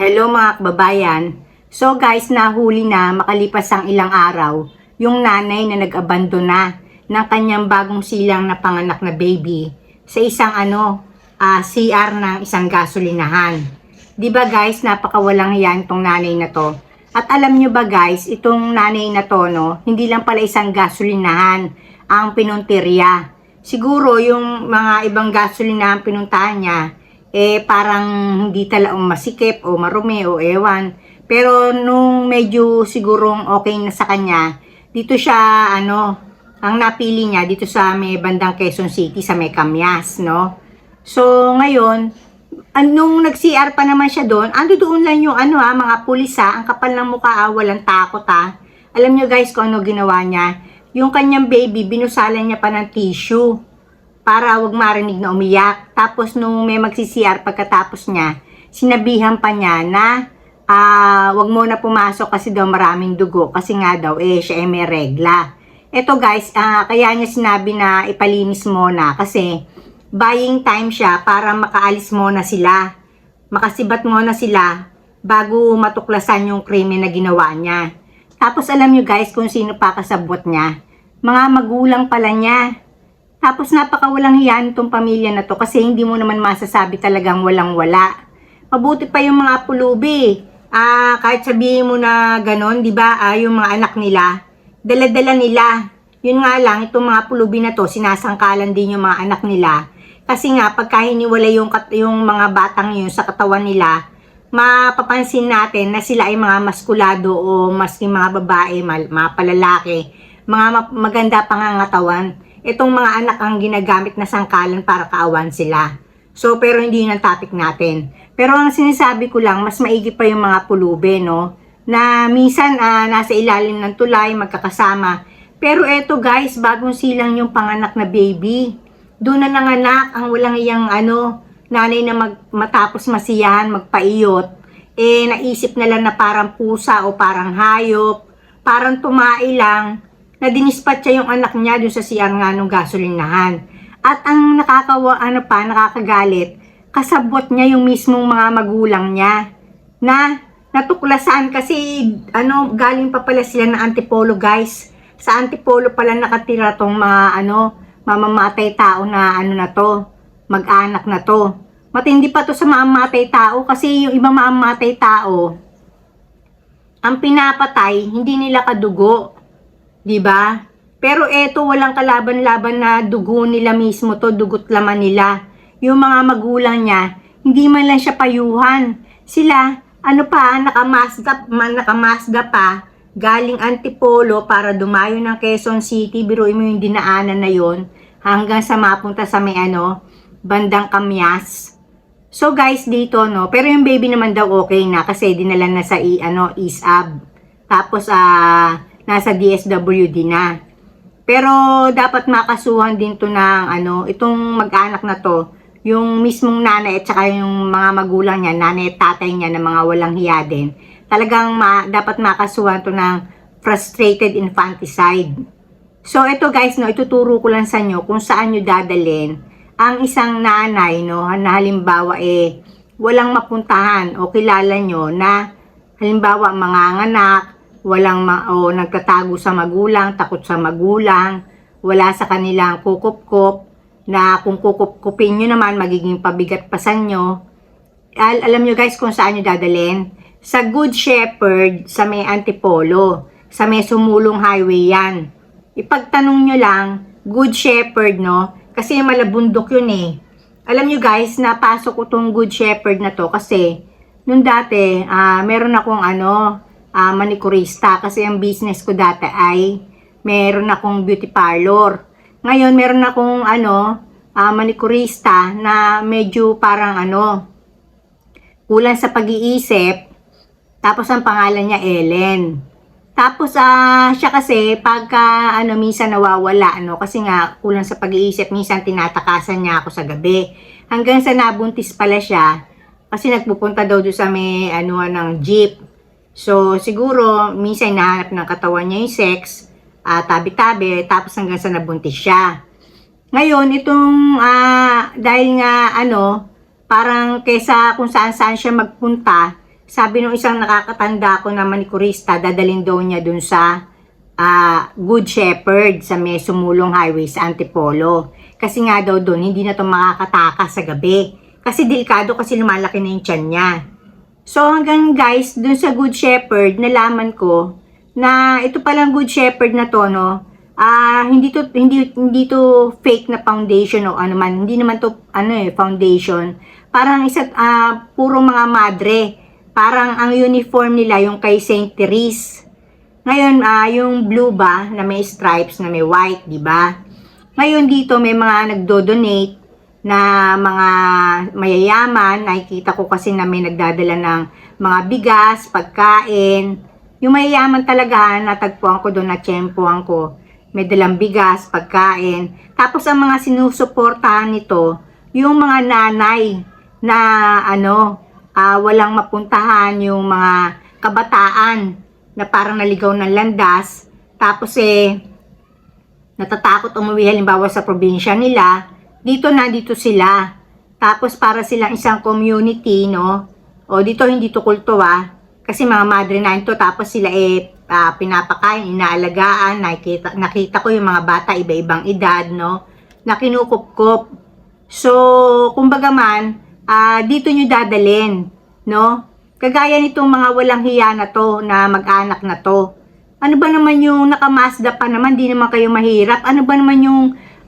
Hello mga kababayan. So guys, nahuli na makalipas ang ilang araw yung nanay na nag-abandona ng kanyang bagong silang na panganak na baby sa isang ano, ah, CR ng isang gasolinahan. 'Di ba guys, napakawalang hiyan tong nanay na to. At alam nyo ba guys, itong nanay na to no, hindi lang pala isang gasolinahan ang pinuntirya. Siguro yung mga ibang gasolinahan pinuntahan niya, eh parang hindi talagang masikip o marumi o ewan. Pero nung medyo sigurong okay na sa kanya, dito siya ano, ang napili niya dito sa may bandang Quezon City sa may Camyas, no? So ngayon, anong nag-CR pa naman siya doon, ando doon lang yung ano ha, mga pulis ha, ang kapal ng mukha ha, walang takot ha. Alam nyo guys kung ano ginawa niya? Yung kanyang baby, binusalan niya pa ng tissue para wag marinig na umiyak. Tapos nung may magsi-CR pagkatapos niya, sinabihan pa niya na ah wag mo na pumasok kasi daw maraming dugo kasi nga daw eh siya ay may regla. Ito guys, ah, kaya niya sinabi na ipalinis mo na kasi buying time siya para makaalis mo na sila. Makasibat mo na sila bago matuklasan yung krimen na ginawa niya. Tapos alam nyo guys kung sino pa kasabot niya. Mga magulang pala niya. Tapos napakawalang hiyan itong pamilya na to kasi hindi mo naman masasabi talagang walang wala. Mabuti pa yung mga pulubi. Ah, kahit sabihin mo na ganon, di ba? Ah, yung mga anak nila, dala-dala nila. Yun nga lang, itong mga pulubi na to, sinasangkalan din yung mga anak nila. Kasi nga, pagka hiniwala yung, yung mga batang yun sa katawan nila, mapapansin natin na sila ay mga maskulado o maski mga babae, mga palalaki, mga ma- maganda pangangatawan. Itong mga anak ang ginagamit na sangkalan para kaawan sila. So, pero hindi yun ang topic natin. Pero ang sinasabi ko lang, mas maigi pa yung mga pulube, no? Na minsan ah, nasa ilalim ng tulay, magkakasama. Pero eto guys, bagong silang yung panganak na baby. Doon na nanganak ang walang iyang ano, nanay na mag, matapos masiyahan, magpaiyot. Eh, naisip na lang na parang pusa o parang hayop. Parang tumai lang na dinispatcha yung anak niya doon sa CR nga nung gasolinahan. At ang nakakawa, ano pa, nakakagalit, kasabot niya yung mismong mga magulang niya na natuklasan kasi ano galing pa pala sila ng antipolo guys. Sa antipolo pala nakatira tong mga ano mamamatay tao na ano na to mag-anak na to. Matindi pa to sa mamamatay tao kasi yung ibang mamamatay tao ang pinapatay hindi nila kadugo 'di ba pero eto walang kalaban-laban na dugo nila mismo to dugot laman nila. Yung mga magulang niya hindi man lang siya payuhan. Sila ano pa nakamasda man nakamasda pa galing Antipolo para dumayo ng Quezon City. Biruin mo yung dinaanan na yon hanggang sa mapunta sa may ano bandang Kamyas So guys dito no, pero yung baby naman daw okay na kasi dinala na sa i, ano ISAB. Tapos ah nasa DSWD na. Pero dapat makasuhan din to ng ano, itong mag-anak na to, yung mismong nanay at saka yung mga magulang niya, nanay at tatay niya na mga walang hiya din. Talagang ma, dapat makasuhan to ng frustrated infanticide. So ito guys no, ituturo ko lang sa inyo kung saan nyo dadalhin ang isang nanay no na halimbawa eh walang mapuntahan o kilala nyo na halimbawa mga anak walang ma o nagtatago sa magulang, takot sa magulang, wala sa kanilang kukup-kup na kung kukup-kupin nyo naman magiging pabigat pa sa nyo. Al alam nyo guys kung saan nyo dadalhin? Sa Good Shepherd sa may Antipolo, sa may sumulong highway yan. Ipagtanong nyo lang, Good Shepherd no, kasi malabundok yun eh. Alam nyo guys, napasok ko tong Good Shepherd na to kasi nung dati, ah meron akong ano, ah manikurista kasi ang business ko dati ay meron akong beauty parlor. Ngayon, meron akong ano, ah manikurista na medyo parang ano, kulang sa pag-iisip. Tapos ang pangalan niya Ellen. Tapos ah siya kasi pagka ano minsan nawawala ano kasi nga kulang sa pag-iisip minsan tinatakasan niya ako sa gabi. Hanggang sa nabuntis pala siya kasi nagpupunta daw doon sa may ano ng jeep. So siguro minsan nahanap ng katawan niya yung sex, ah, tabi-tabi tapos hanggang sa nabuntis siya. Ngayon itong ah, dahil nga ano parang kesa kung saan saan siya magpunta sabi nung isang nakakatanda ko na manikurista, dadalhin daw niya dun sa ah, Good Shepherd sa may sumulong highway sa Antipolo. Kasi nga daw doon, hindi na to makakatakas sa gabi. Kasi delikado kasi lumalaki na yung tiyan niya. So hanggang guys, dun sa Good Shepherd, nalaman ko na ito palang Good Shepherd na to, no, ah hindi to hindi hindi to fake na foundation o ano man, hindi naman to ano eh foundation. Parang isa ah puro mga madre. Parang ang uniform nila yung kay St. Therese. Ngayon, ah yung blue ba na may stripes na may white, di ba? Ngayon dito may mga nagdo-donate na mga mayayaman. Nakikita ko kasi na may nagdadala ng mga bigas, pagkain. Yung mayayaman talaga, natagpuan ko doon, natsyempoan ko. May dalang bigas, pagkain. Tapos ang mga sinusuportahan nito, yung mga nanay na ano, ah, walang mapuntahan, yung mga kabataan na parang naligaw ng landas. Tapos eh, natatakot umuwi halimbawa sa probinsya nila, dito na dito sila. Tapos para silang isang community, no? O dito hindi to kulto ah. Kasi mga madre na ito, tapos sila eh ah, pinapakain, inaalagaan, nakita, nakita ko yung mga bata iba-ibang edad, no? Na kinukup-kup. So, kumbaga man, ah, dito nyo dadalin, no? Kagaya nitong mga walang hiya na to, na mag-anak na to. Ano ba naman yung nakamasda pa naman, di naman kayo mahirap. Ano ba naman yung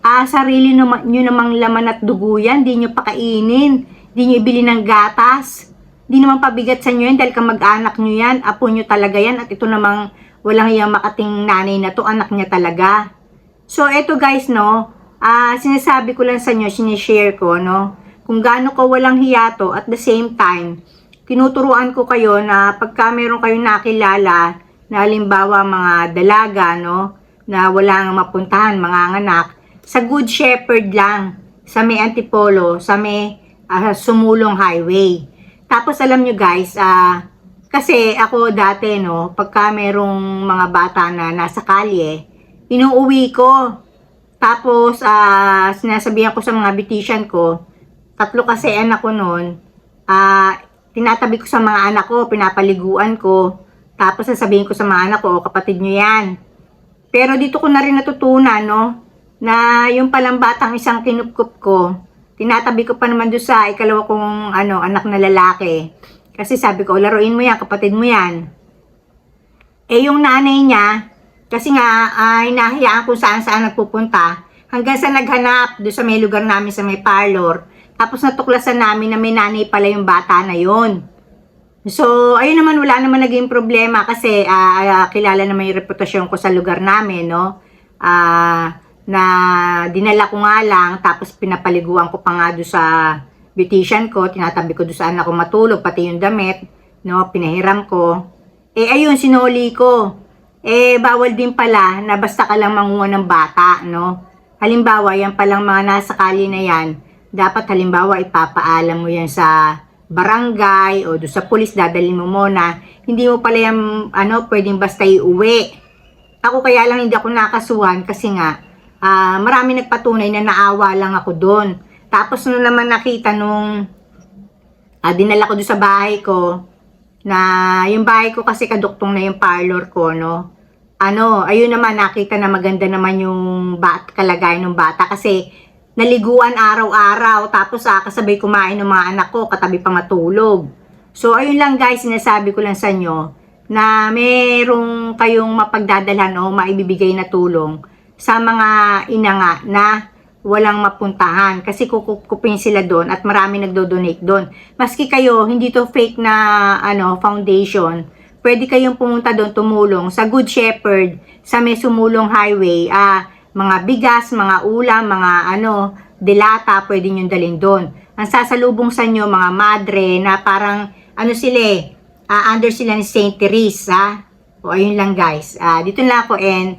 ah, sarili nyo namang laman at dugo yan, di nyo pakainin, di nyo ibili ng gatas, di naman pabigat sa nyo yan dahil kamag-anak nyo yan, apo nyo talaga yan, at ito namang walang hiyang makating nanay na to, anak niya talaga. So, eto guys, no, ah, sinasabi ko lang sa inyo, sinishare ko, no, kung gaano ko walang hiya to, at the same time, tinuturuan ko kayo na pagka meron kayong nakilala, na halimbawa mga dalaga, no, na wala nga mapuntahan, mga anak, sa Good Shepherd lang, sa may Antipolo, sa may ah, Sumulong Highway. Tapos alam nyo guys, ah, kasi ako dati, no, pagka merong mga bata na nasa kalye, inuuwi ko. Tapos, ah, sinasabihan ko sa mga beautician ko, tatlo kasi anak ko noon, ah, tinatabi ko sa mga anak ko, pinapaliguan ko, tapos sasabihin ko sa mga anak ko, "O, kapatid nyo yan. Pero dito ko na rin natutunan, no, na yung palang batang isang kinupkup ko, tinatabi ko pa naman doon sa ikalawa kong ano, anak na lalaki. Kasi sabi ko, laruin mo yan, kapatid mo yan. Eh yung nanay niya, kasi nga ay hinahayaan kung saan saan nagpupunta, hanggang sa naghanap doon sa may lugar namin sa may parlor. Tapos natuklasan namin na may nanay pala yung bata na yon. So, ayun naman, wala naman naging problema kasi ah, ah, kilala naman yung reputasyon ko sa lugar namin, no? Ah, na dinala ko nga lang, tapos pinapaliguan ko pa nga doon sa beautician ko, tinatabi ko doon sa anak ko matulog, pati yung damit, no? Pinahiram ko. Eh, ayun, sinuli ko. Eh, bawal din pala na basta ka lang manguha ng bata, no? Halimbawa, yan palang mga nasa kali na yan, dapat halimbawa ipapaalam mo yan sa barangay o doon sa pulis, dadalhin mo muna. Hindi mo pala yan, ano, pwedeng basta iuwi. Ako kaya lang hindi ako nakasuhan kasi nga, ah, marami nagpatunay na naawa lang ako doon. Tapos nung naman nakita nung ah, dinala ko doon sa bahay ko, na yung bahay ko kasi kaduktong na yung parlor ko, no? Ano, ayun naman, nakita na maganda naman yung bat, kalagayan ng bata kasi naliguan araw-araw tapos ah, kasabay kumain ng mga anak ko katabi pa matulog. So ayun lang guys, sinasabi ko lang sa inyo na merong kayong mapagdadalhan o maibibigay na tulong sa mga ina nga na walang mapuntahan kasi kukupin sila doon at marami nagdo-donate doon. Maski kayo, hindi to fake na ano foundation, pwede kayong pumunta doon tumulong sa Good Shepherd sa may sumulong highway. Ah, mga bigas, mga ulam, mga ano, delata, pwede nyo dalhin doon. Ang sasalubong sa inyo, mga madre, na parang, ano sila ah, under sila ni St. Therese, ha? O, ayun lang guys. Ah, dito lang ako and